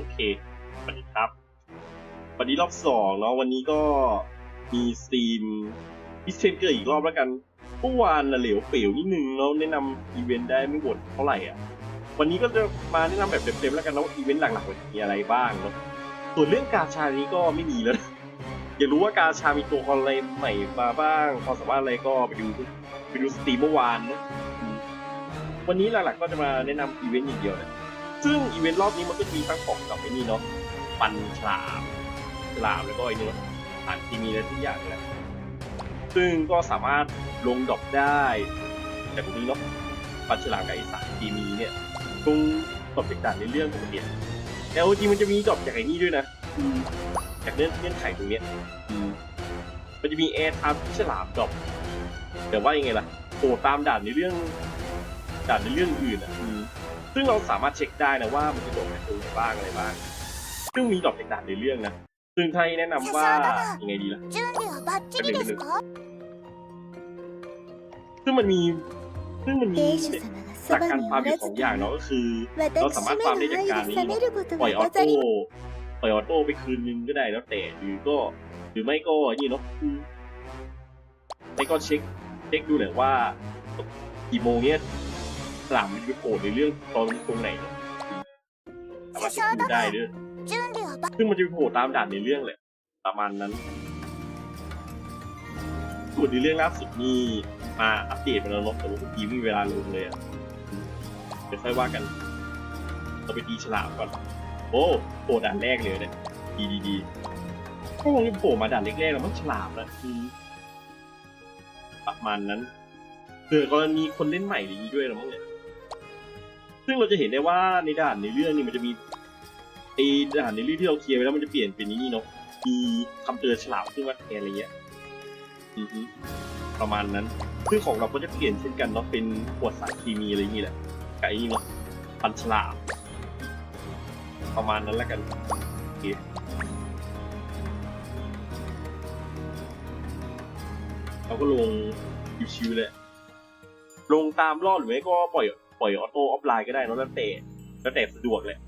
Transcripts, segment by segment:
โอเคสวัสดีครับวันนี้รอบสองเนาะวันนี้ก็มีสตรีมพิเศษเกิดอีกรอบแล้วกันเมื่อวานน่ะเหลวเป๋วนิดนึงเนาะแนะนำอีเวนต์ได้ไม่หมดเท่าไหร่อะวันนี้ก็จะมาแนะนำแบบเต็มๆแล้วกันเนาะอีเวนต์หลักๆมีอะไรบ้างเนาะส่วนเรื่องกาชานี้ก็ไม่มีแล้วอยากรู้ว่ากาชามีตัวคอะไรใหม่มาบ้างความสามารถอะไรก็ไปดูไปดูสตรีมเมื่อวานเนาะวันนี้หลักๆก็จะมาแนะนำอีเวนต์อย่างเดียวนะ ซึ่งอีเวนต์รอบนี้มันก็จะมีทั้งของกับไอ้นี่เนาะปันฉลามฉลามแล้วก็ไอ้นี่เนาะผ่านที่มีอะไรทุกอย่างเลยซึ่งก็สามารถลงดอปได้จากตรงนี้เนาะปันฉลามกับไอ้สารทีมีเนี่ยตรงดรอปจากด่านในเรื่องปกติอะแต่จริงมันจะมีดอปจากไอ้นี่ด้วยนะอืมจากเงื่อนเงื่อนไขตรงเนี้ยมันจะมีแอร์ทามที่ฉลามดอปแต่ว่ายังไงล่ะโอ้ตามด่านในเรื่องด่านในเรื่องอื่นอะ ซึ่งเราสามารถเช็คได้นะว่ามันจะโดดไปตรงไหนบ้างอะไรบ้าง ซึ่งมีดอกต่างๆในเรื่องนะ ซึ่งไทยแนะนำว่ายังไงดีล่ะ 準備はバッチリですか ซึ่งมันมี ซึ่งมันมี 兵主様が หลัก そば การ に ฟาร์ม お อยู่ ら ส ず อง と อย่างเนาะก็คือ 私 เราสามารถ め ฟาร์ม の ได้จาก 愛 การ が นี้ 冷めること ปล่อยอ が อ ござ โต้ り ปล่อยออโต้ไปคืนนึงก็ได้แล้วแต่ หรือก็ หรือไม่ก็นี่เนาะอืมไม่ก็เช็ค เช็คดูหน่อยว่ากี่โมงเนี้ย ปล่ามันจะโผล่ในเรื่องตอนตรงไหนสามารถพูดได้ด้วยซึ่งมันจะโผล่ตามด่านในเรื่องเลยประมาณนั้นส่วนในเรื่องล่าสุดนี่มาอัปเดตเป็ล้วเนาแต่ว่ายิ้มีเวลาลงเลยอะเดี๋ยวค่อยว่ากันเราไปดีฉลามก่อนโอ้โผล่ด่านแรกเลยเนี่ยดีดีดีก็คงจะโผล่มาด่านแรกๆแล้วมันฉลามนะคืประมาณนั้นเผื่อกรณีคนเล่นใหม่อยังด้วยหรือมั้งเนี่ย ซึ่งเราจะเห็นได้ว่าในด่านในเรื่องนี่มันจะมีไอ้ด่านในเรื่องที่เราเคลียร์ไปแล้วมันจะเปลี่ยนเป็นนี่เนาะมีคำเตือนฉลามขึ้นมาแทนอะไรเงี้ยอือฮึประมาณนั้นซึ่งของเราก็จะเปลี่ยนเช่นกันเนาะเป็นขวดสารเคมีอะไรอย่างงี้แหละกับไอ้นี่เนาะปันฉลามประมาณนั้นแล้วกันโอเคเราก็ลงชิวๆเลยลงตามรอดหรือไม่ก็ปล่อย ปล่อยออโต้ออฟไลน์ก็ได้นะแล้วแต่แล้วแต่สะดวกเลย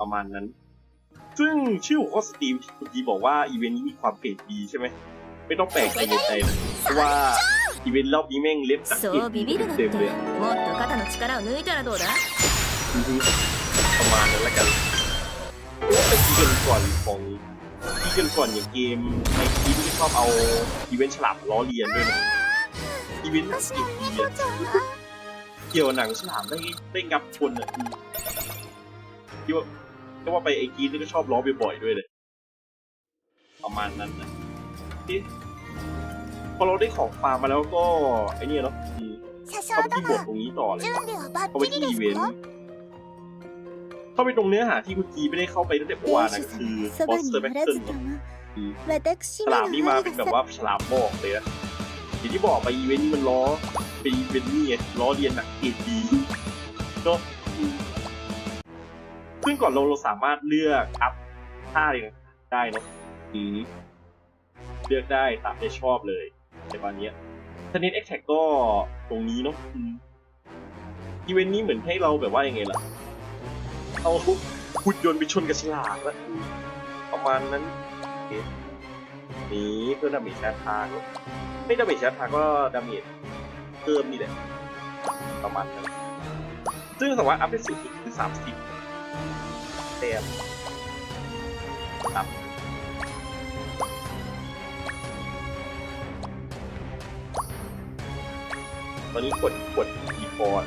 ประมาณนั้น ซึ่งชื่อข้อสตรีมที่คุณดีบอกว่าอีเวนต์นี้มีความเกรดดีใช่ไหมไม่ต้องแปลกใจเลยเพราะว่าอีเวนต์รอบนี้แม่งเล็บสักเกตเต็มเลยประมาณนั้นแล้วกันเปทีกันก่อนของที่กันก่อนอย่างเกมในทีมที่ชอบเอาอีเวนต์ฉลับล้อเลียนด้วยนะอีเวนต์สกิลเลียน เกี่ยวหนังสนามได้ได้งับคนอะคิดว่าคิดว่าไปไอ้กีนี่ก็ชอบล้อบ่อยๆด้วยเลยประมาณนั้นนะที่พอเราได้ของฟาร์มมาแล้วก็ไอ้นี่เนาะเข้าที่บทตรงนี้ต่อเลยเขาไปที่อีเวนต์เข้าไปตรงเนื้อหาที่คุณกีไม่ได้เข้าไปตั้งแต่เมื่อวานนะคือบอสเตอร์แบ็กเซนฉลามนี่มาเป็นแบบว่าฉลามบอกเลยนะ อย่างที่บอกไปอีเวนต์นี้มันล้อเป็นอีเวนต์นี่ไงล้อเรียนหนักเกรดดีเนาะซึ่งก่อนเราเราสามารถเลือกอัพท่าอะไรได้เนาะอืมเลือกได้ตามใจชอบเลยในวันนี้ยทนิดเอ็กแท็กก็ตรงนี้เนาะอีเวนต์นี้เหมือนให้เราแบบว่ายังไงล่ะ เอาหุ่นยนต์ไปชนกับฉลามแล้วประมาณนั้น นี่เพื่อดาเมจแชทางไม่ดาเมจแชทางก็ดาเมจเพิ่มนี่แหละประมาณนั้นซึ่งสามารถอัพได้สูงสุดคือสามสิบแต้มครับตอนนี้กดกดอีพอร์ต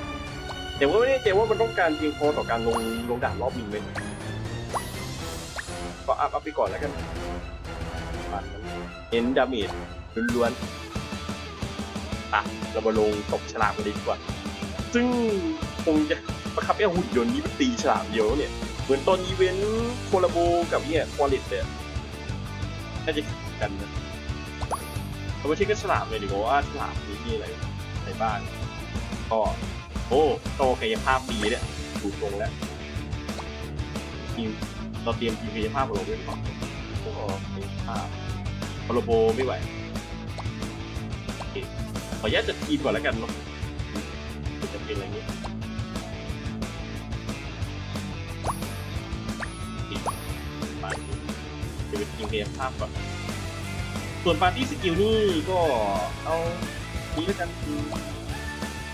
แต่ว่าไม่แน่ใจว่ามันต้องการเพียงพอต่อการลงลงด่านรอบบินไหมก็อัพอัพไปก่อนแล้วกัน เน้นดาเมจล้วนๆอะเรามาลงตบฉลามกันดีกว่า ซึ่งคงจะประคับไอ้หุ่นยนต์นี้มันตีฉลามเดียวเนี่ย เหมือนตอนอีเวนต์โคลาโบกับเนี่ยควอลิตเลยน่าจะกันนะเรามาเช็คกันฉลามเลยดีกว่าว่าฉลามนี้มีอะไรอะไรบ้างก็โอ้โตกายภาพดีเนี่ยถูกลงแล้วทีมเราเตรียมทีมกายภาพมาลงด้วยหรือเปล่าโอ้กายภาพ โคลโบไม่ไหวขอแยกจะกินก่อนแล้วกันเนาะจะกินอะไรเงี้ยปาร์ตี้จะเป็นทีมเรียภาพก่อนส่วนปาร์ตี้สกิลนี่ก็เอานี้แล้วกัน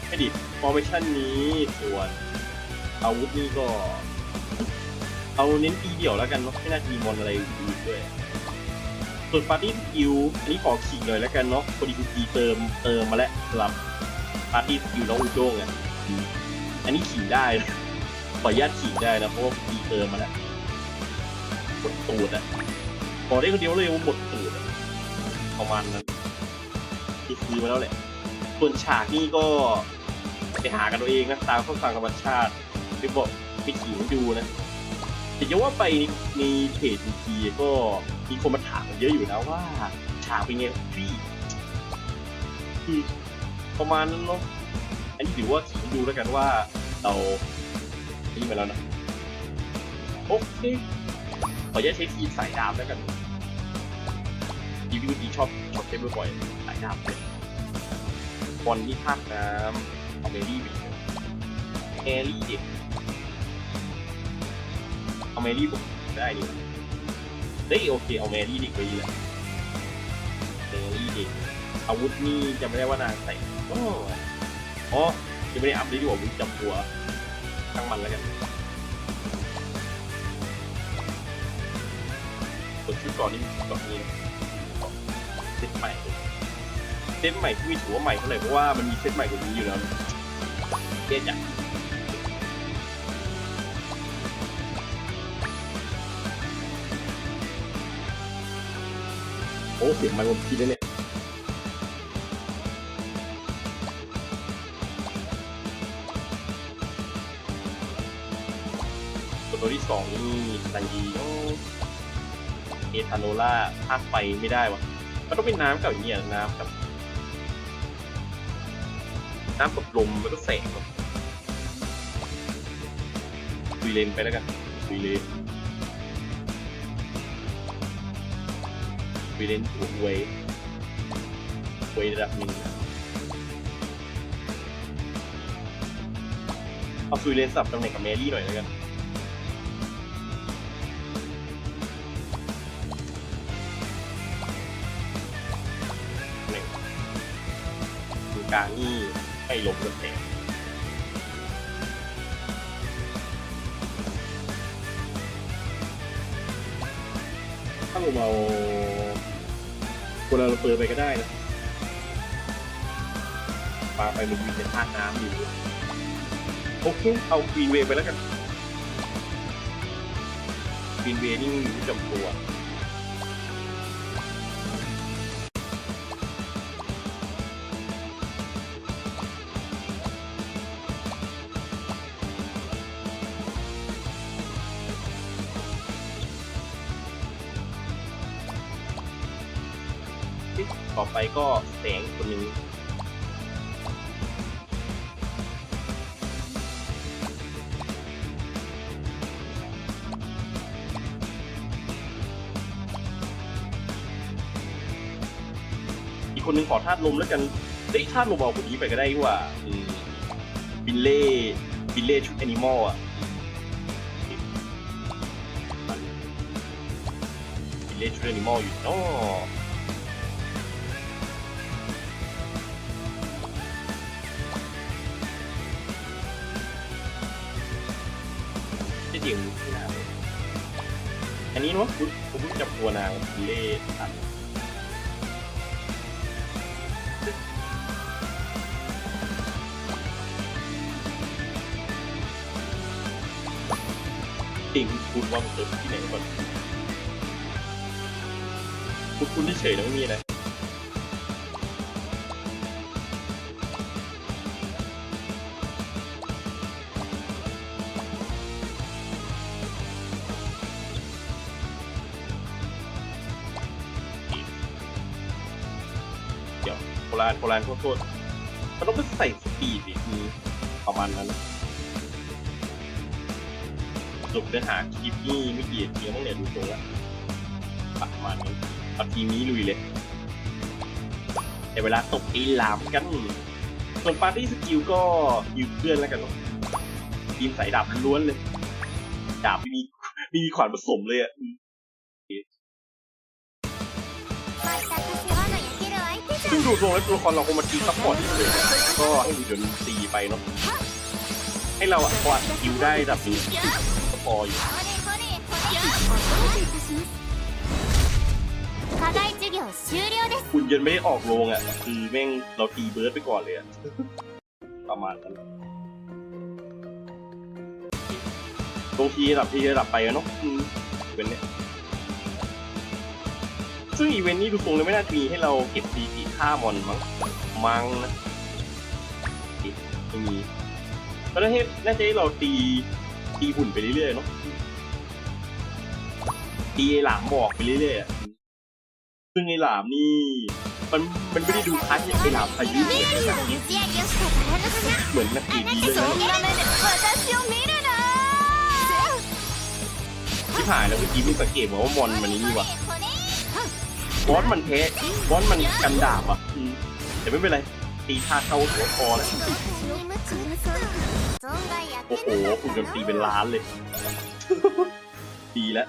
ไอดิฟอร์เมชั่นนี้ส่วนอาวุธนี่ก็ เอาเน้นทีเดียวแล้วกันเนาะไม่น่าจะมีมอนอะไรอีกด้วย ส่วนปาร์ตี้สกิลอันนี้ขอขิงหน่อยแล้วกันเนาะพอดีคุณตีเติมเติมมาแล้วสำหรับปาร์ตี้สกิลน้องอุด้งอะอันนี้ขิงได้ขออนุญาตขิงได้นะเพราะว่าตีเติมมาแล้วหมดตูดอะบอได้คนเดียวเลยว่าหมดตูดอะประมาณนั้นที่ซื้อมาแล้วแหละส่วนฉากนี่ก็ไปหากันเอาเองนะตามข้อสั่งธรรมชาติไปบอกไปขิงดูนะ แต่จะว่าไปในเพจทีทีก็มีคนมาถามเยอะอยู่นะว่าฉากเป็นไงพี่คือประมาณนั้นเนาะอันนี้ถือว่าดูแล้วกันว่าเรานี่มาแล้วนะโอเคขออนุญาตใช้ทีสายดาบแล้วกันดีวิวดีชอบชอบใช้บ่อยๆสายดาบเลยบอลที่ภาคน้ำเอาเมรี่ไปเลยแอรี่เด็ก เอาแมรี่ผมได้ดีเฮ้ยโอเคเอาแมรี่ดีกว่าดีแหละแมรี่ดีอาวุธนี่จำไม่ได้ว่านางใส่อ๋ออ๋อยังไม่ได้อัพเลยดีกว่าวุธจำตัวทั้งมันแล้วกันกดชุดก่อนนี่ก่อนนี้เซตใหม่เซตใหม่ที่มีถือว่าใหม่เท่าไหร่เพราะว่ามันมีเซตใหม่กว่านี้อยู่แล้วเจ๊จัง เสียงไมค์ผมพีเลยเนี่ยตัวที่สองนี่ไซีโอเอทาโนล่าภาคไฟไม่ได้วะมันต้องเป็นน้ำกับเงี้ยน้ำกับ น้ำกับลมแล้วก็แสงเนอะคุยเลนไปแล้วกันคุยเลน ไปเล่นถูกเวยเวยระดับหนึ่งเอาซุยเลนสับตำแหน่งกับแมรี่หน่อยแล้วกันหนึ่งตรงกางนี่ไม่ลบกันแตกถ้าผมเอา คนเราเปิดไปก็ได้นะปาไปมันมีเป็นท่าน้ำอยู่โอเคเอาควีนเวย์ไปแล้วกันควีนเวย์นี่จำตัว ต่อไปก็แสงคนนึ่งอีกคนหนึ่งขอธาตุลมแล้วกันเฮ้ยธาตุลมเอาคนนี้ไปก็ได้ดีกว่าบิลเล่บิลเล่ชุดแอนิมอลอะบิลเล่ชุดแอนิมอลอยู่เนาะ จะเดี่ยวที่น้ำอันนี้เนาะคุณผมเพิ่งจับตัวนางเล่ตันจริงคุณว่ามันเจอที่ไหนก่อนคุณคุณเฉยๆนะไม่มีอะ ราณโบราณโทษโทษมันต้องไปใส่สปีดดิประมาณนั้นสรุปเนื้อหาคลิปนี่ไม่กี่นาทีมั้งเนี่ยดูตรงล้วประมาณนี้เอาทีนี้ลุยเลยแต่เวลาตกไอ้ลามกัน ส่วนปาร์ตี้สกิลก็ยืมเพื่อนแล้วกันเนอะทีมสายดาบล้วนเลย ดาบไม่มีไม่มีขวานผสมเลยอะ ซึ่งดูตรงแล้วตัวละครเราคงมาตีซัพพอร์ตเลย ก็ให้หุ่นยนตีไปเนาะ ให้เราอะกวาคิวได้แบบนี้ก็พออยู่คุณนยนต์ไม่ได้ออกโรงอะ คือแม่งเราตีเบิร์ดไปก่อนเลยอะประมาณนั้นตรงทีระดับทีระดับไปเนาะอีเวนต์เนี่ยซึ่งอีเวนต์นี้ดูตรงเลยไม่น่าจะมีให้เราเก็บซีดี ห้ามอนมั้งมังนะไม่มีก็น่าจะน่าจะให้เราตีตีหุ่นไปเรื่อยๆเนาะตีหลามหมอกไปเรื่อยๆซึ่งไอหลามนี่มันมันไม่ได้ดูคล้ายกับไอหลามพายุเหมือนเหมือนนักกีฬาเลยที่ผ่านแล้วเมื่อกี้มิสังเกตว่ามอนมันนี่ว่ะ บอสมันเทะบอสมันกันดาบอะแต่ไม่เป็นไร ตีท่าเข้าหัวคอแล้วโอ้โหคุณกันตีเป็นล้านเลย ดีแล้ว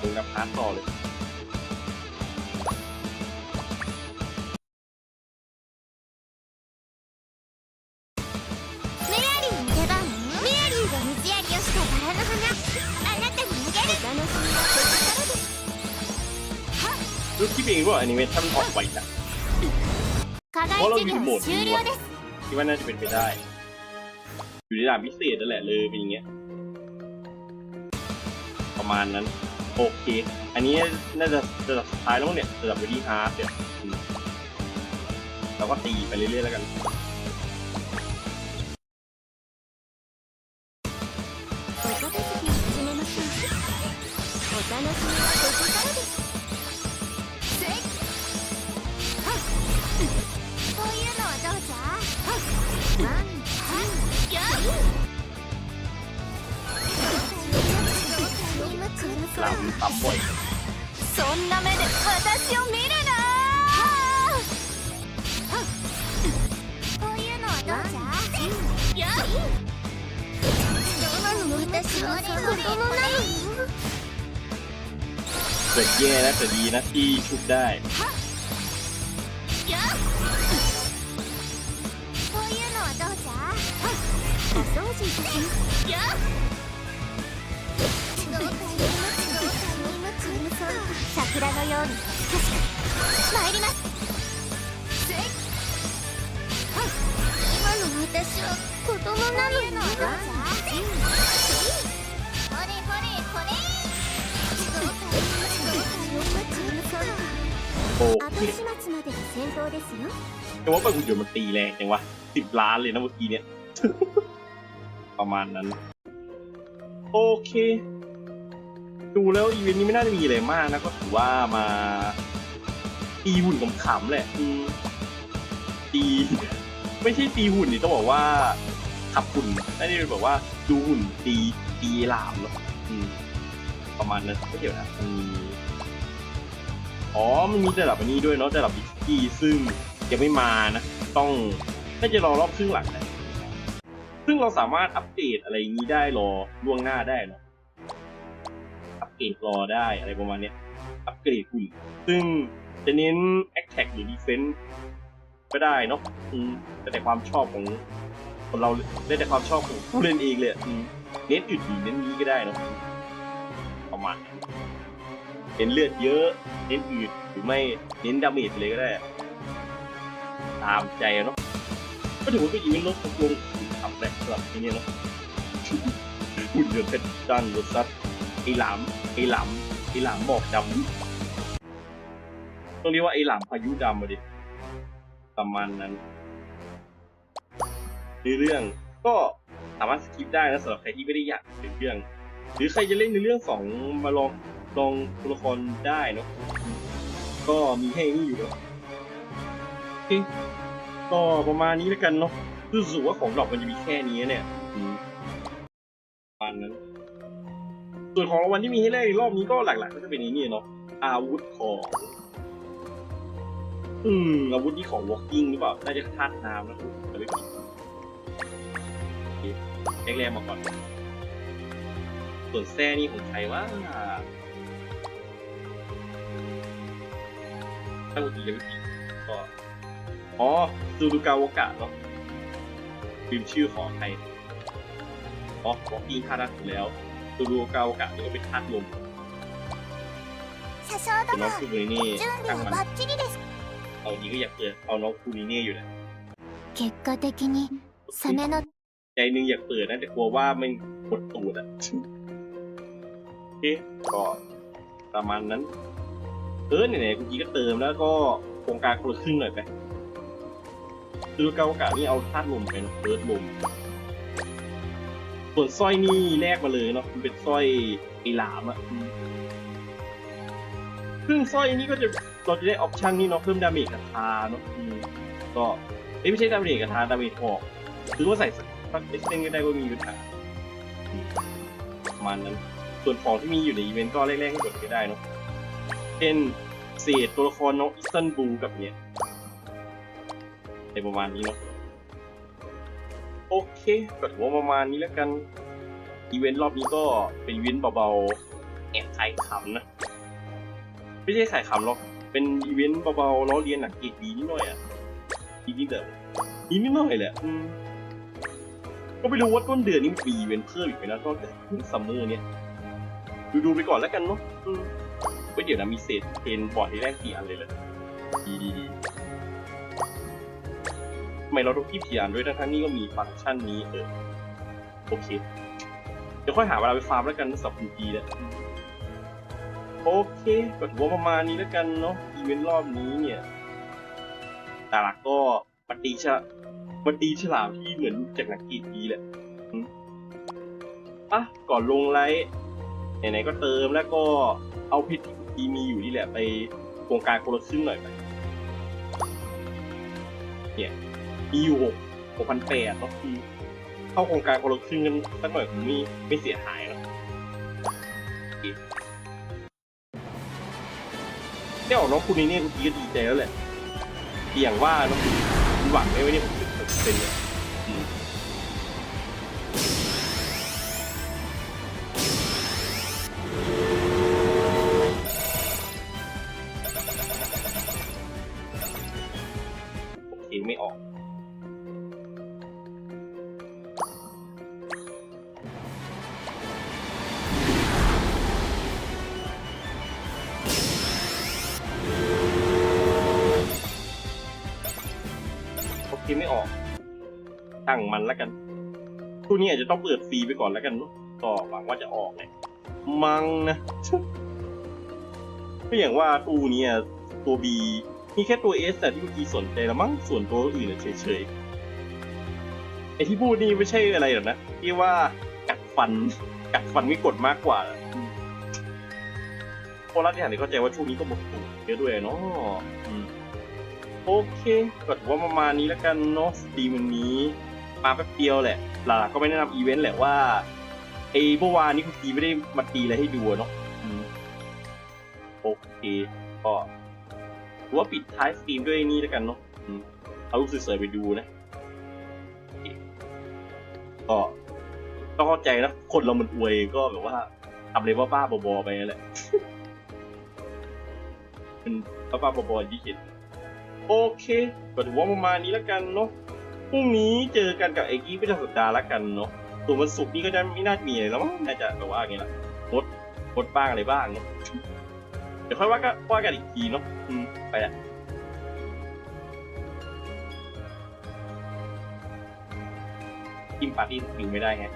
มึงน้ำพาร์ต่อเลย รู้คิดเองว่าอนิเมชั่นออกไวจัง 課外授業終了です คิดว่าน่าจะเป็นไปได้ อยู่ในด่านพิเศษนั่นแหละเลยเป็นอย่างเงี้ย ประมาณนั้น โอเค อันนี้น่าจะระดับสุดท้ายแล้วมั้งเนี่ยระดับวิดีฮาร์ดเนี่ยอืมเราก็ตีไปเรื่อยๆแล้วกัน ลำซ้ำบ่อย そんな目で私を見るなはっこういうのはどうじゃやどうなの私は子供なの เกิดแย่แล้วแต่ดีนะที่ชุบได้ やこういうのはどうじゃお掃除いたしますやどうか 桜のように美しく参りますせいはっ今の私は子供なのにどうじゃほれほれほれどうかโอ 後 เค 始末までが先頭ですよ แต่ว่าไปหุ่นยนต์มันตีแรงจังวะสิบล้านเลยนะเมื่อกี้เนี่ย ประมาณนั้น โอเค ดูแล้วอีเวนต์นี้ไม่น่าจะมีอะไรมากนะก็ถือว่ามาตีหุ่นขำๆแหละตีไม่ใช่ตีหุ่นนี่ต้องบอกว่าขับหุ่นน่าจะเป็นแบบว่าดูหุ่นตีตีหลามเนาะอืมประมาณนั้นไม่เดี๋ยวนะมันมีอ๋อมันมีแต่ระดับอันนี้ด้วยเนาะแต่ระดับบิ๊กกี้ซึ่งยังไม่มานะ ต้องน่าจะรอรอบครึ่งหลังนะซึ่งเราสามารถอัปเดตอะไรอย่างนี้ได้รอล่วงหน้าได้เนาะอัปเกรดรอได้อะไรประมาณนี้อัปเกรดหุ่นซึ่งจะเน้น Attack หรือ Defense ก็ได้เนาะแต่แต่ความชอบของคนเราได้แต่ความชอบของผู้เล่นเองเลยเน้นอื่นหรือเน้นนี้ก็ได้เนาะประมาณเน้นเลือดเยอะเน้นอืดหรือไม่เน้นดาเมจเลยก็ได้ ตามใจเนาะก็ถือว่าเป็นอีเวนต์ลดลงทำแหละสำหรับที่นี่เนาะหุ่นยนต์เพชรดันรถซัด อหลามไอหลามไอหลามหมอกดำต้องเรียกว่าไอหลามพายุดำมาดิประมาณนั้นในเรื่องก็สามารถสกิปได้นะสำหรับใครที่ไม่ได้อยากถึงเรื่อง หรือใครจะเล่นในเรื่องสองมาลองลองตัวละครได้เนาะก็มีให้นี่อยู่โอเคก็ประมาณนี้แล้วกันเนาะรู้สึกว่าของดอปมันจะมีแค่นี้เนี่ยอืมประมาณนั้น ส่วนของรางวัลที่มีให้เล่นรอบนี้ก็หลักๆก็จะเป็นนี้เนาะอาวุธของ อืมอาวุธที่ของวอลกิ้งหรือเปล่าน่าจะธาตุน้ำนะคุณไม่ผิดแรกๆมาก่อน ส่วนแซ่นี่ของใครวะถ้าวุฒิยังไม่ผิดก็อ๋อซูดูกาวกะเนาะลืมชื่อของใครอ๋อ walking ธาตุน้ำแล้ว ซูดูกาวกะนี่ก็เป็นธาตุลม 車掌 แต่น้อง 殿 คูมิเน่ 準 ตั้ง 備 มัน はバッチリです เอานี้ก็อยากเปิดเอาน้องคูมิเน่อยู่นะ 結果的にサメの ใจหนึงอยากเปิดนะแต่กลัวว่ามันกดตูดอ่ะ โอเคก็ประมาณนั้น เออไหนๆกูกี้ก็เติมแล้วก็โครงการคนละครึ่งหน่อยไปคือเกาโอกาสนี่เอาธาตุลมไปเนอะเฟิร์สลม ส่วนสร้อยนี่แลกมาเลยเนาะมันเป็นสร้อยไอหลามอะซึ่งสร้อยนี่ก็จะเราจะได้ออปชันนี่เนาะเพิ่มดาเมจกระทาเนาะก็เอ้ยไม่ใช่ดาเมจกระทาดาเมจออกหรือว่าใส่สักเอ็กเซนก็ได้ก็มีปัญหาอืมประมาณนั้น ส่วนของที่มีอยู่ในอีเวนต์ก็แรกๆให้กดก็ได้เนาะเช่นเศษตัวละครน้องอิสตันบูลกับเนี่ยในประมาณนี้เนาะ โอเคก็ถือว่าประมาณนี้แล้วกัน อีเวนต์รอบนี้ก็เป็นอีเวนต์เบาๆแอบขายขำนะ ไม่ใช่ขายขำหรอก เป็นอีเวนต์เบาๆล้อเลียนหนักเกดีนิดหน่อยอะดีนิดเดียวดีนิดหน่อยแหละอืมก็ไม่รู้ว่าต้นเดือนนี้มีอีเวนต์เพิ่มอีกไหมนะก็ซัมเมอร์เนี่ยดูดูๆไปก่อนแล้วกันเนาะอืมไว้เดี๋ยวนะมีเศษเพนบอร์ดที่แรกกี่อันเลยเหรอดีดีดี ทำไมเราต้องที่เพียนด้วยทั้งๆนี่ก็มีฟังก์ชันนี้เออโอเค เดี๋ยวค่อยหาเวลาไปฟาร์มแล้วกันสำหรับคุณพีเนี่ยอืมโอเคก็ถือว่าประมาณนี้แล้วกันเนาะอีเวนต์รอบนี้เนี่ยแต่ละก็มาตีฉลามมาตีฉลามที่เหมือนจากหนังกีดีแหละอะก่อนลงไลฟ์ไหนๆก็เติมแล้วก็เอาพิษที่มีอยู่นี่แหละไปโครงการคนละครึ่งหน่อยไปเนี่ย มีอยู่หกหกพันแปดแล้วคือเข้าโครงการคนละครึ่งกันสักหน่อยผมนี่ไม่เสียหายหรอกโอเคได้ออกน้องคุณนี่เนี่ยคุณพีก็ดีใจแล้วแหละเพียงว่าเนาะคุณหวังไหมว่าเนี่ยผมจะเป็นเนี่ย นี้อาจจะต้องเปิดฟรีไปก่อนแล้วกันเนอะก็หวังว่าจะออกเลยมังนะก็อย่างว่าตู้เนี้ยตัว B มีแค่ตัว S แต่ที่เมื่อกี้สนใจแล้วมั้งส่วนตัวอื่นเฉยๆไอที่พูดนี่ไม่ใช่อะไรหรอกนะที่ว่ากัดฟันกัดฟันไม่กดมากกว่าโคราชที่หันเข้าใจว่าช่วงนี้ก็หมดตูเยอะด้วยเนาะโอเคก็ถือว่าประมาณนี้แล้วกันเนาะสตรีมวันนี้มาแป๊บเดียวแหละ หลักๆก็ไม่แนะนำอีเวนต์แหละว่าไอ้เมื่อวานนี้คุณตีไม่ได้มาตีอะไรให้ดูอะเนาะอืมโอเคก็ถือว่าปิดท้ายสตรีมด้วยนี่แล้วกันเนาะอืมเอารูปสวยๆไปดูนะโอเคก็ต้องเข้าใจนะคนเรามันอวยก็แบบว่าทำอะไรบ้าๆบอๆไปนั่นแหละเป็นบ้าๆบอๆที่เห็นโอเคก็ถือว่าประมาณนี้แล้วกันเนาะ พรุ่งนี้เจอกันกับไอ้กี้ประจำสัปดาห์ละกันเนาะส่วนวันศุกร์นี่ก็จะไม่น่าจะมีอะไรแล้วมั้งน่าจะแบบว่าไงล่ะลดลดบ้างอะไรบ้างเนาะเดี๋ยวค่อยว่าก็ว่ากันอีกทีเนาะอืมไปละกิมปาร์ตี้ถึงไม่ได้ไง